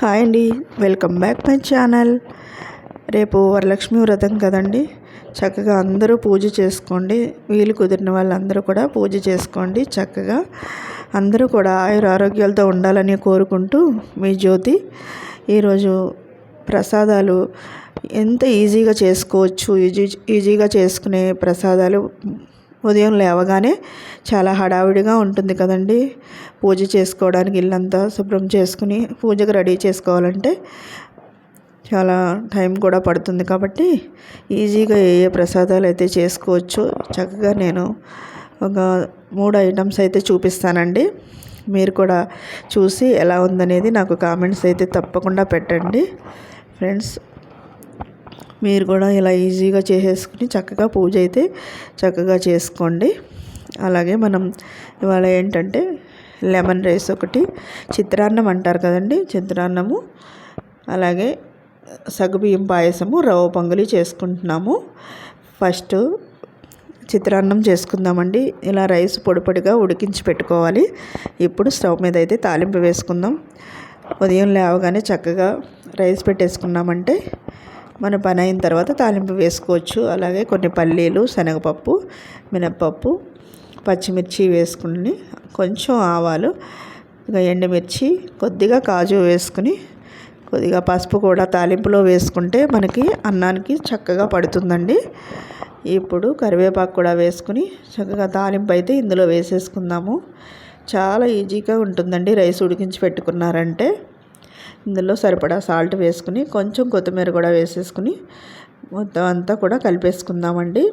Hi అండి welcome back my channel. రేపు వరలక్ష్మి వ్రతం కదండి. చక్కగా అందరూ పూజ చేసుకోండి. వీలు కుదిరిన వాళ్ళందరూ కూడా పూజ చేసుకోండి. చక్కగా అందరూ కూడా ఆయుర ఆరోగ్యాలతో ఉండాలని కోరుకుంటూ మీ జ్యోతి ఈరోజు ప్రసాదాలు ఎంత ఈజీగా చేసుకోవచ్చు ఈజీ ఈజీగా చేసుకునే ప్రసాదాలు ఉదయం లేవగానే చాలా హడావిడిగా ఉంటుంది కదండి. పూజ చేసుకోవడానికి ఇల్లంతా శుభ్రం చేసుకుని పూజకు రెడీ చేసుకోవాలంటే చాలా టైం కూడా పడుతుంది కాబట్టి ఈజీగా ఏ ఏ ప్రసాదాలు అయితే చేసుకోవచ్చు చక్కగా నేను ఒక మూడు ఐటమ్స్ అయితే చూపిస్తానండి. మీరు కూడా చూసి ఎలా ఉందనేది నాకు కామెంట్స్ అయితే తప్పకుండా పెట్టండి. ఫ్రెండ్స్ మీరు కూడా ఇలా ఈజీగా చేసేసుకుని చక్కగా పూజ అయితే చక్కగా చేసుకోండి. అలాగే మనం ఇవాళ ఏంటంటే లెమన్ రైస్ ఒకటి చిత్రాన్నం అంటారు కదండి చిత్రాన్నము. అలాగే సగ్గుబియ్యం పాయసము రవ్వ పొంగలి చేసుకుంటున్నాము. ఫస్ట్ చిత్రాన్నం చేసుకుందామండి. ఇలా రైస్ పొడిపొడిగా ఉడికించి పెట్టుకోవాలి. ఇప్పుడు స్టవ్ మీద అయితే తాలింపు వేసుకుందాం. ఉదయం లేవగానే చక్కగా రైస్ పెట్టేసుకున్నామంటే మన పని అయిన తర్వాత తాలింపు వేసుకోవచ్చు. అలాగే కొన్ని పల్లీలు శనగపప్పు మినప్పప్పు పచ్చిమిర్చి వేసుకుని కొంచెం ఆవాలు ఇంకా ఎండుమిర్చి కొద్దిగా కాజు వేసుకుని కొద్దిగా పసుపు కూడా తాలింపులో వేసుకుంటే మనకి అన్నానికి చక్కగా పడుతుందండి. ఇప్పుడు కరివేపాకు కూడా వేసుకుని చక్కగా తాలింపు అయితే ఇందులో వేసేసుకుందాము. చాలా ఈజీగా ఉంటుందండి రైస్ ఉడికించి పెట్టుకున్నారంటే. ఇందులో సరిపడా సాల్ట్ వేసుకుని కొంచెం కొత్తిమీర కూడా వేసేసుకుని మొత్తం అంతా కూడా కలిపేసుకుందామండి.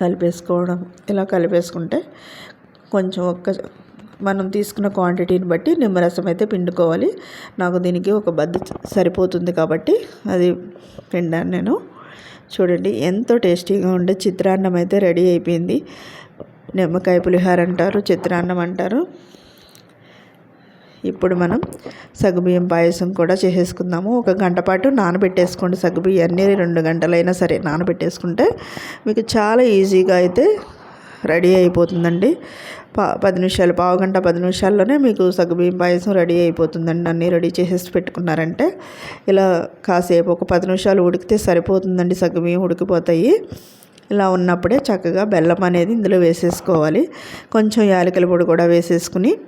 కలిపేసుకోవడం ఇలా కలిపేసుకుంటే కొంచెం ఒక్క మనం తీసుకున్న క్వాంటిటీని బట్టి నిమ్మరసం అయితే పిండుకోవాలి. నాకు దీనికి ఒక బద్ద సరిపోతుంది కాబట్టి అది పిండాను నేను. చూడండి ఎంతో టేస్టీగా ఉండే చిత్రాన్నం అయితే రెడీ అయిపోయింది. నిమ్మకాయ పులిహార అంటారు చిత్రాన్నం అంటారు. ఇప్పుడు మనం సగ్గుబియ్యం పాయసం కూడా చేసేసుకుందాము. ఒక గంట పాటు నానబెట్టేసుకోండి సగ్గుబియ్యాన్ని రెండు గంటలైనా సరే నానబెట్టేసుకుంటే మీకు చాలా ఈజీగా అయితే రెడీ అయిపోతుందండి. పా పది నిమిషాలు పావు గంట పది నిమిషాల్లోనే మీకు సగ్గుబియ్యం పాయసం రెడీ అయిపోతుందండి. అన్నీ రెడీ చేసేసి పెట్టుకున్నారంటే ఇలా కాసేపు ఒక పది నిమిషాలు ఉడికితే సరిపోతుందండి సగ్గుబియ్యం ఉడికిపోతాయి. ఇలా ఉన్నప్పుడే చక్కగా బెల్లం అనేది ఇందులో వేసేసుకోవాలి. కొంచెం యాలకుల పొడి కూడా వేసేసుకుని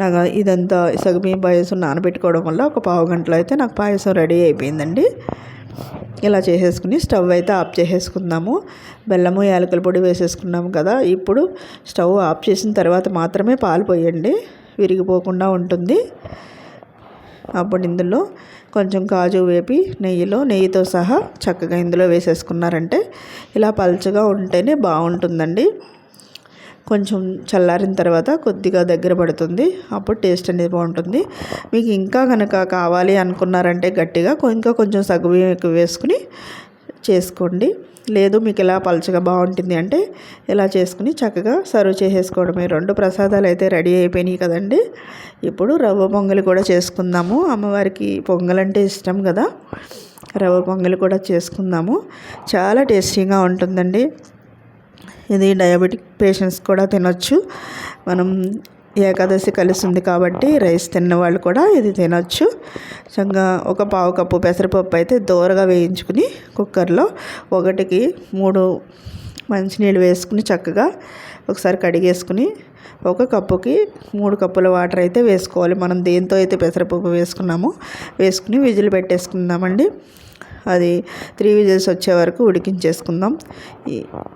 నాకు ఇదంతా సగబియ్యం పాయసం నానబెట్టుకోవడం వల్ల ఒక పావు గంటలో అయితే నాకు పాయసం రెడీ అయిపోయిందండి. ఇలా చేసేసుకుని స్టవ్ అయితే ఆఫ్ చేసేసుకుందాము. బెల్లము యాలకుల పొడి వేసేసుకున్నాము కదా. ఇప్పుడు స్టవ్ ఆఫ్ చేసిన తర్వాత మాత్రమే పాలు పోయండి. విరిగిపోకుండా ఉంటుంది. అప్పుడు ఇందులో కొంచెం కాజు వేపి నెయ్యిలో నెయ్యితో సహా చక్కగా ఇందులో వేసేసుకున్నారంటే ఇలా పల్చగా ఉంటేనే బాగుంటుందండి. కొంచెం చల్లారిన తర్వాత కొద్దిగా దగ్గర పడుతుంది. అప్పుడు టేస్ట్ అనేది బాగుంటుంది. మీకు ఇంకా కనుక కావాలి అనుకున్నారంటే గట్టిగా ఇంకా కొంచెం సగ్గుబియ్యం ఎక్కువ వేసుకుని చేసుకోండి. లేదు మీకు ఇలా పలచగా బాగుంటుంది అంటే ఇలా చేసుకుని చక్కగా సర్వ్ చేసేసుకోవడమే. రెండు ప్రసాదాలు అయితే రెడీ అయిపోయినాయి కదండి. ఇప్పుడు రవ్వ పొంగలి కూడా చేసుకుందాము. అమ్మవారికి పొంగలంటే ఇష్టం కదా. రవ్వ పొంగలి కూడా చేసుకుందాము. చాలా టేస్టీగా ఉంటుందండి. ఇది డయాబెటిక్ పేషెంట్స్ కూడా తినొచ్చు. మనం ఏకాదశి కలిసి ఉంది కాబట్టి రైస్ తిన్న వాళ్ళు కూడా ఇది తినొచ్చు. చక్కగా ఒక పావు కప్పు పెసరపప్పు అయితే దోరగా వేయించుకుని కుక్కర్లో ఒకటికి మూడు మంచినీళ్ళు వేసుకుని చక్కగా ఒకసారి కడిగేసుకుని ఒక కప్పుకి మూడు కప్పుల వాటర్ అయితే వేసుకోవాలి. మనం దేంతో అయితే పెసరపప్పు వేసుకున్నామో వేసుకుని విజిల్ పెట్టేసుకుందామండి. అది త్రీ విజిల్స్ వచ్చే వరకు ఉడికించేసుకుందాం.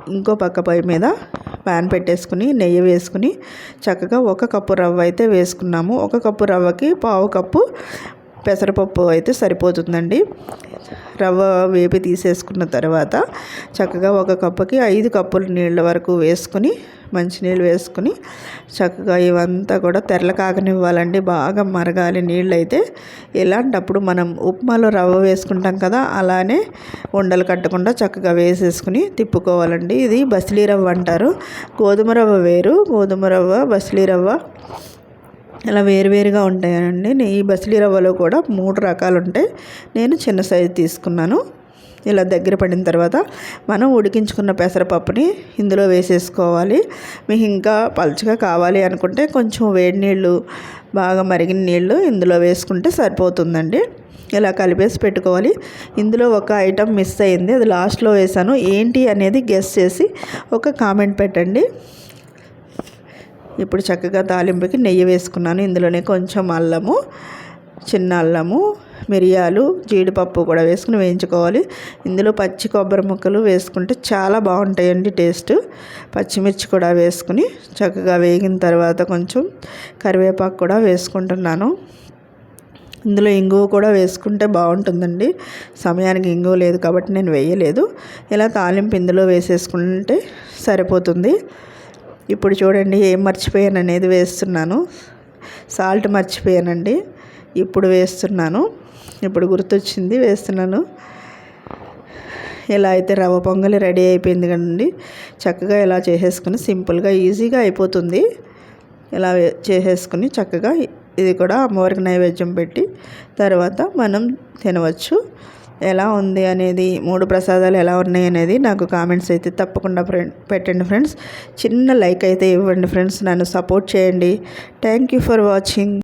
ఇంకో పక్క పై మీద ప్యాన్ పెట్టేసుకుని నెయ్యి వేసుకుని చక్కగా ఒక కప్పు రవ్వ అయితే వేసుకున్నాము. ఒక కప్పు రవ్వకి పావు కప్పు పెసరపప్పు అయితే సరిపోతుందండి. రవ్వ వేపి తీసేసుకున్న తర్వాత చక్కగా ఒక కప్పుకి ఐదు కప్పుల నీళ్ళ వరకు వేసుకుని మంచినీళ్ళు వేసుకుని చక్కగా ఇవంతా కూడా తెరల కాకనివ్వాలండి బాగా మరగాలి నీళ్ళు అయితే ఇలాంటప్పుడు మనం ఉప్మాలో రవ్వ వేసుకుంటాం కదా అలానే ఉండలు కట్టకుండా చక్కగా వేసేసుకుని తిప్పుకోవాలండి. ఇది బసిలీ రవ్వ అంటారు. గోధుమ రవ్వ వేరు. గోధుమ రవ్వ బసిలీ రవ్వ ఇలా వేరువేరుగా ఉంటాయండి. ఈ బస్లీ రవ్వలో కూడా మూడు రకాలు ఉంటాయి నేను చిన్న సైజు తీసుకున్నాను. ఇలా దగ్గర పడిన తర్వాత మనం ఉడికించుకున్న పెసరపప్పుని ఇందులో వేసేసుకోవాలి. మీకు ఇంకా పలుచగా కావాలి అనుకుంటే కొంచెం వేడి నీళ్ళు బాగా మరిగిన నీళ్ళు ఇందులో వేసుకుంటే సరిపోతుందండి. ఇలా కలిపేసి పెట్టుకోవాలి. ఇందులో ఒక ఐటమ్ మిస్ అయింది. అది లాస్ట్లో వేసాను. ఏంటి అనేది గెస్ చేసి ఒక కామెంట్ పెట్టండి. ఇప్పుడు చక్కగా తాలింపుకి నెయ్యి వేసుకున్నాను. ఇందులోనే కొంచెం అల్లము చిన్న అల్లము మిరియాలు జీడిపప్పు కూడా వేసుకుని వేయించుకోవాలి. ఇందులో పచ్చి కొబ్బరి ముక్కలు వేసుకుంటే చాలా బాగుంటాయండి టేస్ట్. పచ్చిమిర్చి కూడా వేసుకుని చక్కగా వేగిన తర్వాత కొంచెం కరివేపాకు కూడా వేసుకుంటున్నాను. ఇందులో ఇంగువ కూడా వేసుకుంటే బాగుంటుందండి. సమయానికి ఇంగువ లేదు కాబట్టి నేను వేయలేదు. ఇలా తాలింపు ఇందులో వేసేసుకుంటే సరిపోతుంది. ఇప్పుడు చూడండి ఏం మర్చిపోయాను అనేది వేస్తున్నాను. సాల్ట్ మర్చిపోయానండి. ఇప్పుడు వేస్తున్నాను. ఇప్పుడు గుర్తొచ్చింది వేస్తున్నాను. ఇలా అయితే రవ్వ పొంగలి రెడీ అయిపోయింది కదండి. చక్కగా ఇలా చేసేసుకుని సింపుల్గా ఈజీగా అయిపోతుంది. ఇలా చేసేసుకుని చక్కగా ఇది కూడా అమ్మవారికి నైవేద్యం పెట్టి తర్వాత మనం తినవచ్చు. ఎలా ఉంది అనేది మూడు ప్రసాదాలు ఎలా ఉన్నాయి అనేది నాకు కామెంట్స్ అయితే తప్పకుండా పెట్టండి ఫ్రెండ్స్. చిన్న లైక్ అయితే ఇవ్వండి ఫ్రెండ్స్. నన్ను సపోర్ట్ చేయండి. Thank you for watching.